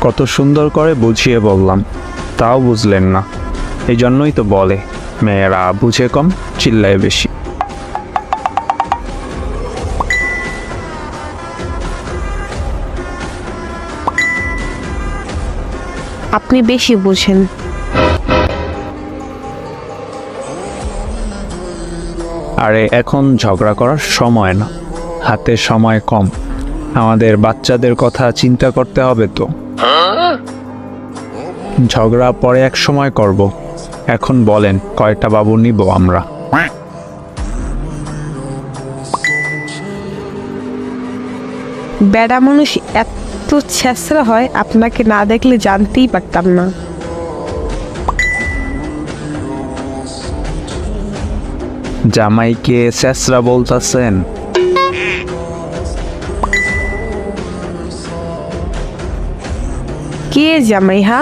কত সুন্দর করে বুঝিয়ে বললাম তাও বুঝলেন না। এই জন্যই তো বলে মেয়েরা বুঝে কম চিল্লায় বেশি। আপনি বেশি বুঝেন। আরে এখন ঝগড়া করার সময় না। হাতে সময় কম। আমাদের বাচ্চাদের কথা চিন্তা করতে হবে তো। ঝগড়া পরে এক সময় করব। এখন বলেন কয়টা বাবু নিব আমরা? বেড়া মানুষ এত ছেঁচড়া হয় আপনাকে না দেখলে জানতেই পারতাম না। জামাইকে শেষরা বলতাছেন? কে জামাই হা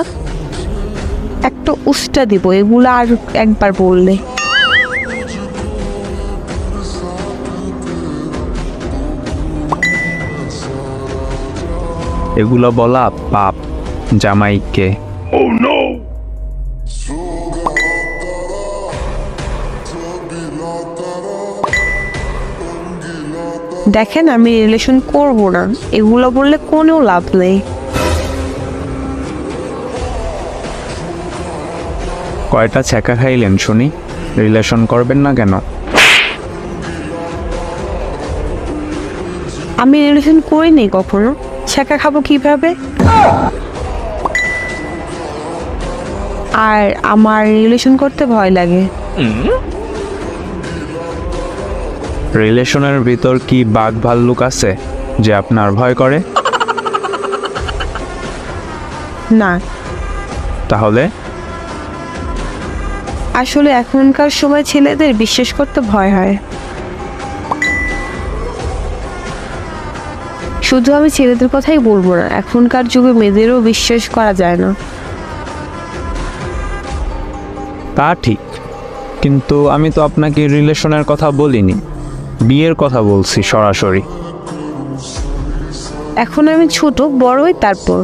একটা উস্টা দিব এগুলো আর একবার বললে। এগুলো বলা পাপ জামাইকে। দেখেন আমি রিলেশন করব না। এগুলো বললে কোনো লাভ নেই। কয়টা ছ্যাঁকা খাইলেন শুনি? রিলেশন করবেন না কেন? আমি রিলেশন করিনি কখনো। ছেঁকা খাব কীভাবে? আর আমার রিলেশন করতে ভয় লাগে। রিলেশনের ভিতর কি বাঘ ভাল্লুক আছে যে আপনার ভয় করে? না। তাহলে? আসলে এখনকার সময় ছেলেদের বিশ্বাস করতে ভয় হয়। শুধু আমি ছেলেদের কথাই বলব না এখনকার যুগে মেয়েদেরও বিশ্বাস করা যায় না। তা ঠিক কিন্তু আমি তো আপনাকে রিলেশনের কথা বলিনি বিয়ের কথা বলছি সরাসরি। এখন আমি ছোট বড়ই তারপর।